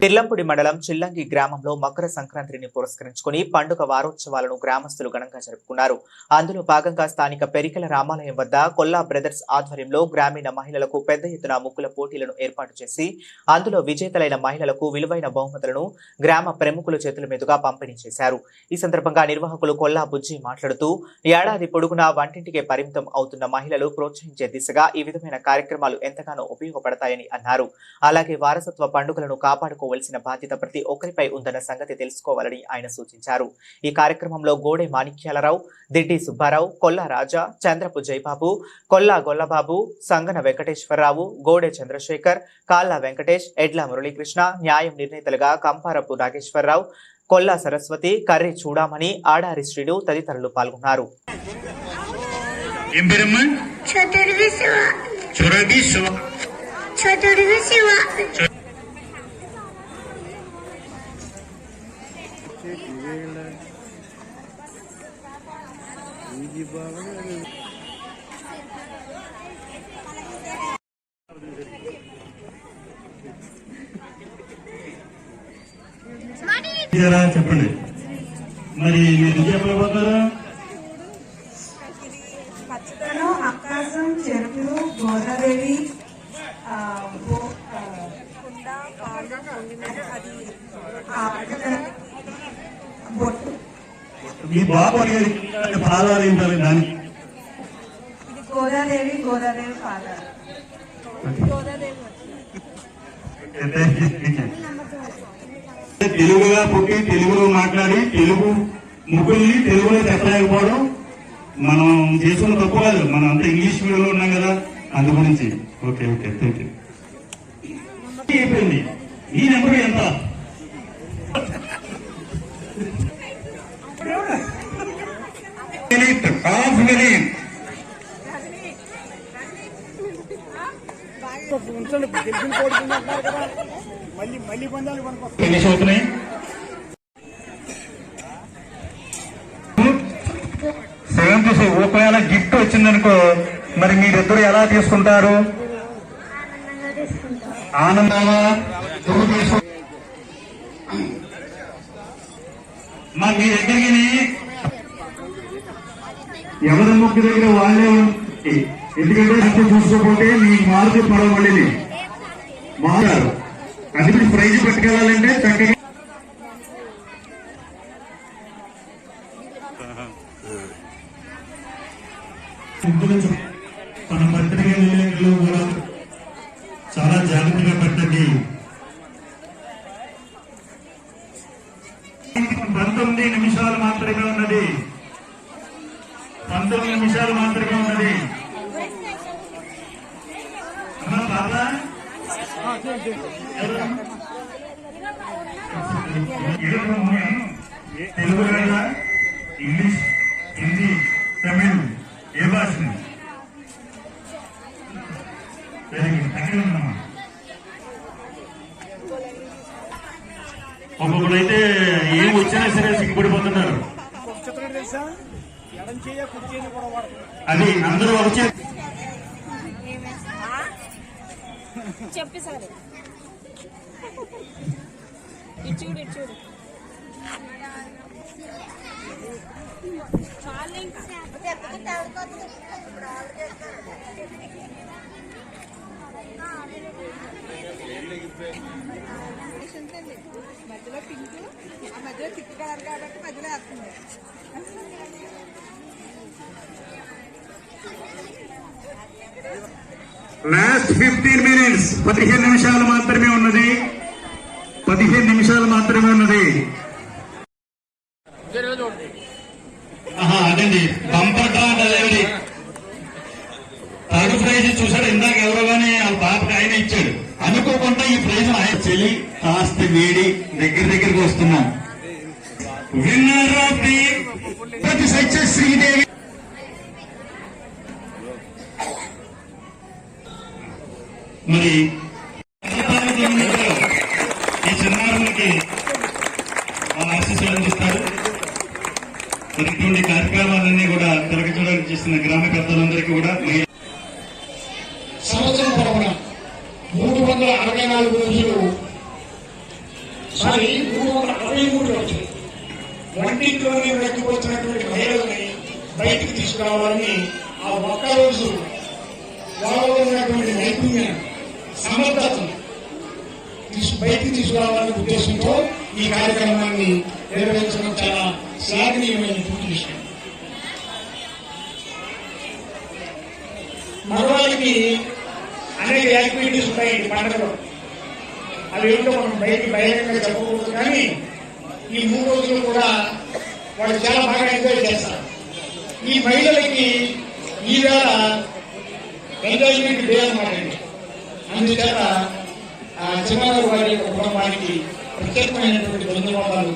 తిర్లంపుడి మండలం చిల్లంగి గ్రామంలో మకర సంక్రాంతిని పురస్కరించుకుని పండుగ వారోత్సవాలను గ్రామస్తులు ఘనంగా జరుపుకున్నారు. అందులో భాగంగా స్థానిక పెరికల రామాలయం వద్ద కొల్లా బ్రదర్స్ ఆధ్వర్యంలో గ్రామీణ మహిళలకు పెద్ద ఎత్తున ముగ్గుల పోటీలను ఏర్పాటు చేసి అందులో విజేతలైన మహిళలకు విలువైన బహుమతులను గ్రామ ప్రముఖుల చేతుల మీదుగా పంపిణీ చేశారు. ఈ సందర్భంగా నిర్వాహకులు కొల్లా బుజ్జి మాట్లాడుతూ ఏడాది పొడుగునా వంటింటికే పరిమితం అవుతున్న మహిళలు ప్రోత్సహించే దిశగా ఈ విధమైన కార్యక్రమాలు ఎంతగానో ఉపయోగపడతాయని అన్నారు. అలాగే వారసత్వ పండుగలను కాపాడుకోవాల్సిన బాధ్యత ప్రతి ఒక్కరిపై ఉందన్న సంగతి తెలుసుకోవాలని ఆయన సూచించారు. ఈ కార్యక్రమంలో గోడె మాణిక్యాలరావు దిడ్డి సుబ్బారావు కొల్లా రాజా చంద్రపు జైబాబు కొల్లా గొల్లబాబు సంగన వెంకటేశ్వరరావు గోడె చంద్రశేఖర్ కాళ్ళ వెంకటేష్ ఎడ్ల మురళీకృష్ణ న్యాయం నిర్ణేతలుగా కంపారపు నాగేశ్వరరావు కొల్లా సరస్వతి కర్రి చూడామణి ఆడారి శ్రీడు తదితరులు పాల్గొన్నారు. చతుర్వి శివ. శివ. చెప్పండి. మరి మీరు చెప్పబోతారా పచ్చదనం ఆకాశం చెరుకులు గోదావరి ఆ, కుండ అది ఆ పచ్చదనం మీ బాబు అడిగారు ఇంకా పాదాలు ఏంటారు దానికి ఇది గోదాదేవి గోదాదేవి పాదాలు గోదాదేవి తెలుగుగా పుట్టి తెలుగులో మాట్లాడి తెలుగు ముగ్గుల్ని తెలుగులో చెప్పలేకపోవడం మనం చేసుకున్న తప్పు కాదు. మనం అంతా ఇంగ్లీష్ మీడియంలో ఉన్నాం కదా అందు గురించి. ఓకే ఓకే థ్యాంక్ యూ అయిపోయింది. ఈ నెంబర్ ఎంత? మనకు ఫినిష్ అవుతున్నాయి? సెవెంత్ ఒకవేళ గిఫ్ట్ వచ్చిందనుకో మరి మీరిద్దరు ఎలా తీసుకుంటారు? మరి మీ దగ్గరికి ఎవరి ముక్కు దగ్గర వాళ్ళే ఎందుకంటే అంత చూసుకోకపోతే మీ మార్పు పడవ మళ్ళీ మారారు. అది మీరు ప్రైజ్ పట్టుకెళ్ళాలంటే చక్కగా మన పత్రిక కూడా చాలా జాగ్రత్తగా పెట్టండి పంతొమ్మిది నిమిషాలు మాత్రమే ఉన్నది పంతొమ్మిది నిమిషాలు మాత్రమే ఉన్నది. తెలుగు లేదా ఇంగ్లీష్ హిందీ తమిళ్ ఏ భాష? వెరీ గుడ్ అక్కడే ఉన్నామా? ఒక్కొక్కడైతే ఏం వచ్చినా సరే సిగ్గుపడిపోతున్నారు. అది అందరూ వచ్చే చెప్పేసారి ఇటు చూడు చూడు. చాలు మధ్యలో పింక్ ఆ మధ్యలో తిక్కు కలర్ కాబట్టి మధ్యలో వేస్తుంది. లాస్ట్ ఫిఫ్టీన్ మినిట్స్ పదిహేను నిమిషాలు మాత్రమే ఉన్నది. పదిహేను నిమిషాలు మాత్రమే ఉన్నది. అదండి bumper draw delivery third prize చూసాడు ఇందాక ఎవరో కానీ ఆ పాపకి ఆయన ఇచ్చాడు. అనుకోకుండా ఈ ప్రయోజనం ఆయన చెల్లి కాస్త వేడి దగ్గర దగ్గరకు వస్తున్నాం. విన్నర్ ఆఫ్ ది ప్రతి సత్య శ్రీదేవి. మరి ఈ చిన్నారులకి వాళ్ళ ఆశీస్సులు అందిస్తారు. మరి ఇటువంటి కార్యక్రమాలన్నీ కూడా తిరగచూడడానికి చేస్తున్న గ్రామ పెద్దలందరికీ కూడా మీ- సంవత్సరం పొడవునా మూడు వందల అరవై నాలుగు రోజులు సారీ మూడు వందల అరవై మూడు రోజులు వంటింట్లోనే వెక్కిపోతున్నటువంటి మహిళల్ని బయటికి తీసుకురావాలని ఆ ఒక్క రోజు వాళ్ళలో ఉన్నటువంటి నైపుణ్యం సమర్థతను తీసు బయటికి తీసుకురావాలనే ఉద్దేశంతో ఈ కార్యక్రమాన్ని నిర్వహించడం చాలా శ్లాఘనీయమైనటువంటి విషయం. మగవాళ్ళకి అనేక యాక్టివిటీస్ ఉన్నాయి పండుగలో. అవి ఏంటో మనం బయట బహిరంగంగా చెప్పకూడదు కానీ ఈ మూడు రోజులు కూడా వాళ్ళు చాలా బాగా ఎంజాయ్ చేస్తారు. ఈ మహిళలకి ఈవేళ ఎంజాయ్మెంట్ డే అనమాట అందుచేత ఆ చిన్నారావు వారి యొక్క కుటుంబానికి ప్రత్యేకమైనటువంటి ధన్యవాదాలు.